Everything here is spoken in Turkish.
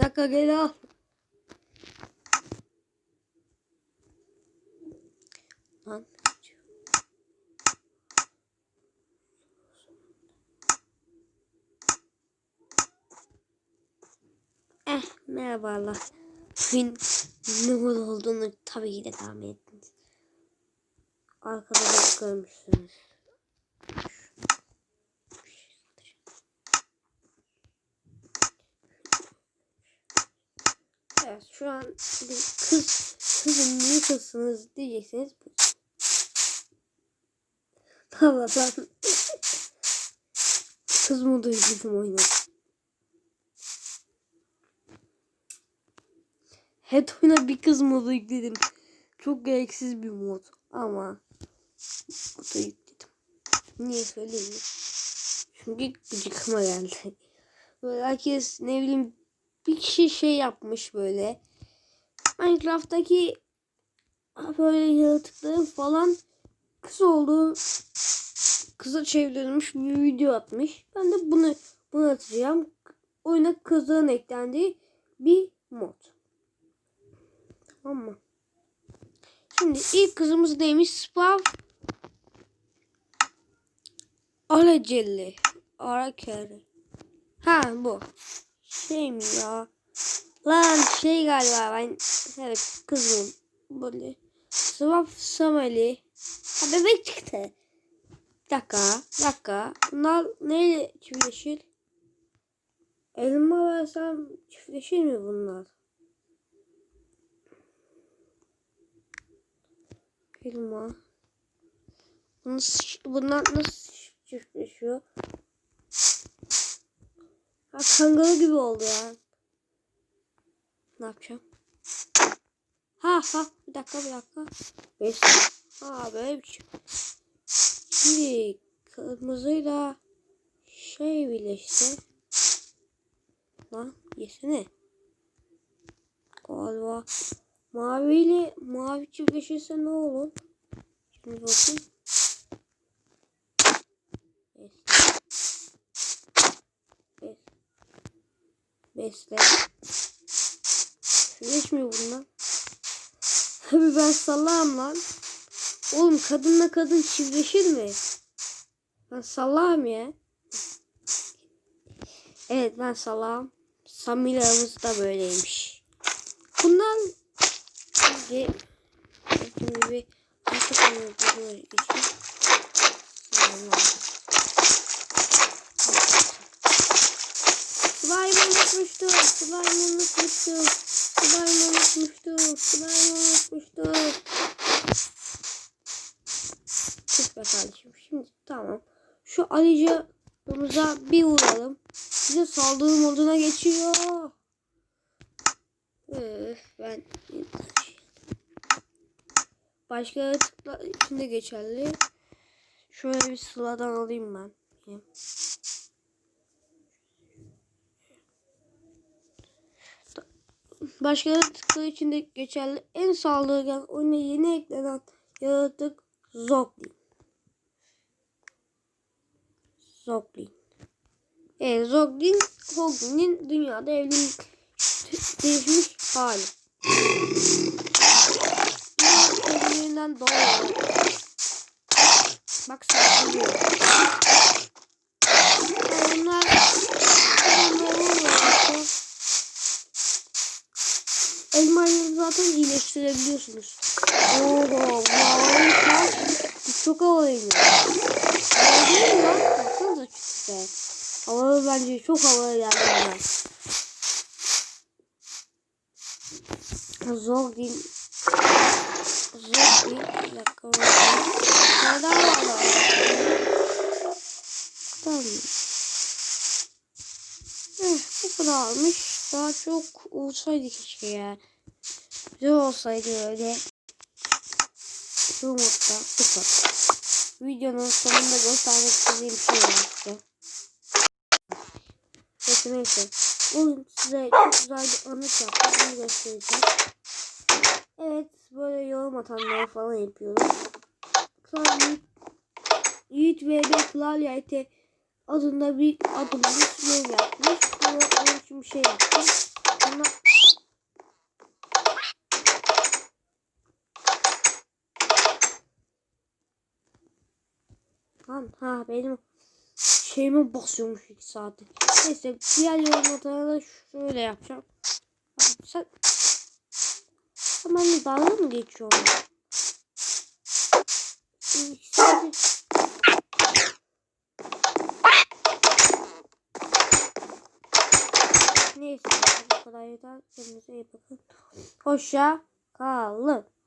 Bir dakika gel al. Lan. Eh merhabalar. Bugün ne olduğunu tabii ki de tahmin ettiniz. Arkada da görmüşsünüz. Evet şu an kız kızım niye diyeceksiniz. Tamam lan. Kız mı bizim oyunu? Head oyuna bir kız modu yükledim. Çok gereksiz bir mod ama da yükledim. Niye söyleyeyim mi? Çünkü gıcıkıma geldi. Böyle herkes ne bileyim bir kişi şey yapmış böyle. Minecraft'taki böyle yaratıkların falan kız olduğu kıza çevrilmiş bir video atmış. Ben de bunu bunu atacağım. Oyuna kızların eklendiği bir mod. Tamam mı? Şimdi ilk kızımız neymiş? Spav Alacelli. Arakeri. Ha bu. Şey mi ya? Lan şey galiba ben evet kızım böyle. Spav Samali. Ha bebek çıktı. Bir dakika, bir dakika. Bunlar neyle çiftleşir? Elma versem çiftleşir mi bunlar? Elma. Nasıl, bunlar nasıl çiftleşiyor? Ha kangalı gibi oldu ya. Ne yapacağım? Ha ha bir dakika bir dakika. Beş. Ha böyle bir şey. Şimdi kırmızıyla şey birleşti. Lan yesene. Galiba maviyle mavi çiftleşirse ne olur? Şimdi bakayım. Besle. Çiftleşmiyor bunlar. Tabi ben salağım lan. Oğlum kadınla kadın çiftleşir mi? Ben salağım ya. Evet ben salağım. Samilarımız da böyleymiş. Bunlar Şimdi bir artık onu geçeyim. Slime unutmuştum. Slime unutmuştum. Slime unutmuştum. Çık be kardeşim. Şimdi tamam. Şu Alice'ımıza bir vuralım. Bize saldırı moduna geçiyor. Öf, ben başka yaratıklar için de geçerli. Şöyle bir sıradan alayım ben. Başka yaratıklar için de geçerli. En saldırgan oyuna yeni eklenen yaratık Zoglin. Zoglin. Evet Zoglin, Zoglin'in dünyada evlilik değişmiş hali. Bak saldırıyor. Yani bunlar Elmayı zaten iyileştirebiliyorsunuz. Oo, Bu çok havalıymış. Havalı değil mi lan? Baksanıza güzel. Havalı bence çok havalı geldi bana. Zor değil. Zor değil. Bir dakika. Neden var Tamam. Eh, bu kadarmış. Daha çok olsaydı keşke ya. Güzel olsaydı öyle. Bu modda kadar. Videonun sonunda göstermek istediğim şey var size. Neyse. Bugün size çok güzel bir anıt yaptım. Onu göstereceğim. Evet böyle yorum atanları falan yapıyorum. Sonra Yiğit VB Klavye adında bir adımda yorum yapmış. Bunu için bir şey yaptım. Sonra Lan ha benim şeyime basıyormuş iki saattir. Neyse diğer yorumlarda da şöyle yapacağım. Sen benimle dalga mı Sadece... Neyse bu kadar yeter. Kendinize iyi bakın. Hoşça kalın.